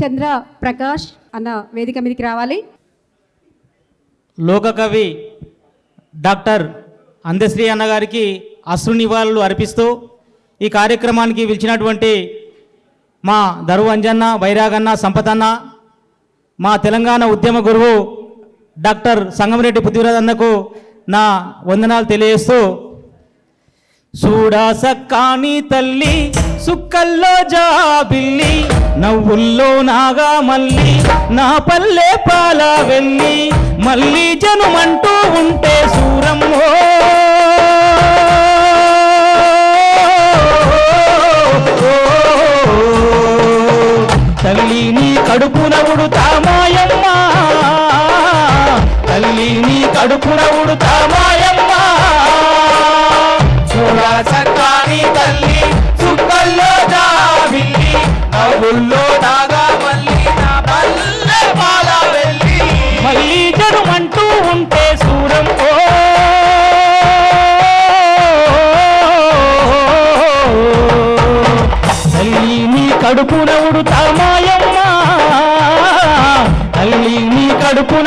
చంద్ర ప్రకాష్ అన్న వేదిక మీదకి రావాలి. లోకకవి డాక్టర్ అందశ్రీ అన్నగారికి అశ్రు నివాళులు అర్పిస్తూ ఈ కార్యక్రమానికి పిలిచినటువంటి మా దరువు అంజన్న వైరాగన్న సంపతన్న మా తెలంగాణ ఉద్యమ గురువు డాక్టర్ సంగమరెడ్డి పృథ్వీరాజ్ అన్నకు నా వందనాలు తెలియజేస్తూ చూడాసక్కాని తల్లి సుక్కల్లో జాబిల్లి నవ్వుల్లో నాగా మళ్ళీ నా పల్లె పాల వెళ్ళి మళ్ళీ జనుమంటూ ఉంటే సూరమ్మో. తల్లి నీ కడుపున ఉడుతా మాయమ్మ తల్లి నీ కడుపున ఉడుతా నవ్వుల్లో నాగా నా పల్లె పాల వెళ్ళి. మళ్ళీ జనుమంటూ ఉంటే సూరం ఓ. తల్లి నీ కడుపున ఉడుతా తల్లి నీ కడుపున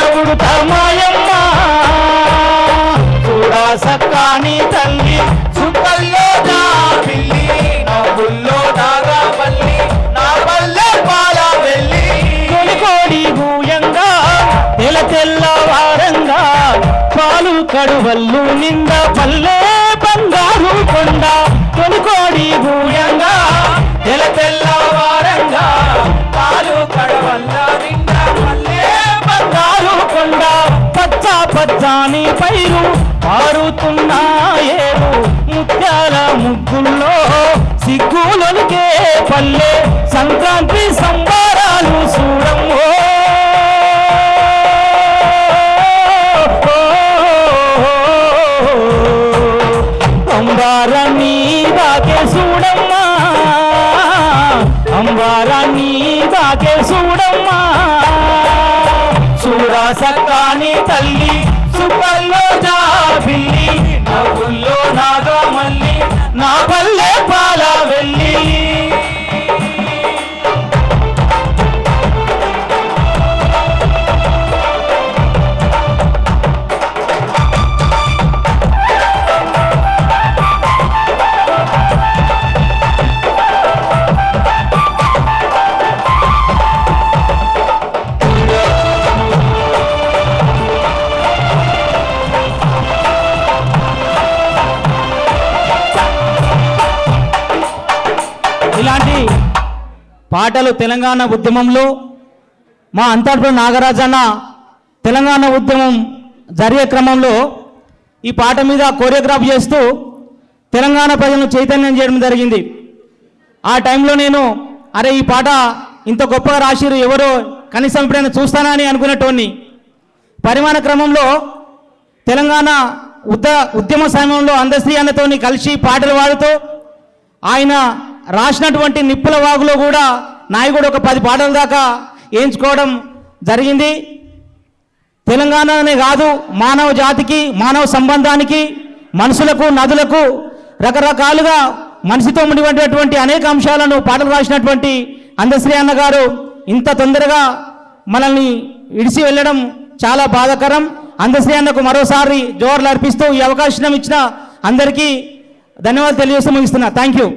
పాలు కడువల్లు నింద పల్లె బంగారు కొండ తొలికోడి భూయంగా తెల తెల్లవారంగా పాలు కడువల్ల నింద పల్లె బంగారు కొండ. పచ్చ పచ్చాని పైరు పారుతున్నాయేరు ముత్యాల ముగ్గుల్లో సిగ్గులొలికే పల్లె. సంక్రాంతి సంబారాలు అంబారాన్ని బాకే చూడమ్మా అంబారాన్ని బాకే చూడమ్మా చూడా సక్కాని తల్లి సుఖల్లో పాటలు తెలంగాణ ఉద్యమంలో మా అంతర్పురం నాగరాజన్న తెలంగాణ ఉద్యమం జరిగే క్రమంలో ఈ పాట మీద కోరియోగ్రాఫ్ చేస్తూ తెలంగాణ ప్రజలను చైతన్యం చేయడం జరిగింది. ఆ టైంలో నేను అరే ఈ పాట ఇంత గొప్పగా రాసిరు ఎవరో కనీసం ఎప్పుడైనా చూస్తానని అనుకునేటోన్ని. పరిమాణ క్రమంలో తెలంగాణ ఉద ఉద్యమ సమయంలో అందశ్రీ అన్నతోని కలిసి పాటలు పాడుతూ ఆయన రాసినటువంటి నిప్పుల వాగులో కూడా నాయకుడు ఒక పది పాటల దాకా వేయించుకోవడం జరిగింది. తెలంగాణనే కాదు మానవ జాతికి మానవ సంబంధానికి మనుషులకు నదులకు రకరకాలుగా మనిషితో ముడిపడినటువంటి అనేక అంశాలను పాటలు రాసినటువంటి అందశ్రీ అన్న గారు ఇంత తొందరగా మనల్ని విడిచి వెళ్ళడం చాలా బాధాకరం. అందశ్రీ అన్నకు మరోసారి జోర్లు అర్పిస్తూ ఈ అవకాశం ఇచ్చిన అందరికీ ధన్యవాదాలు తెలియజేస్తూ ముగిస్తున్నా. Thank you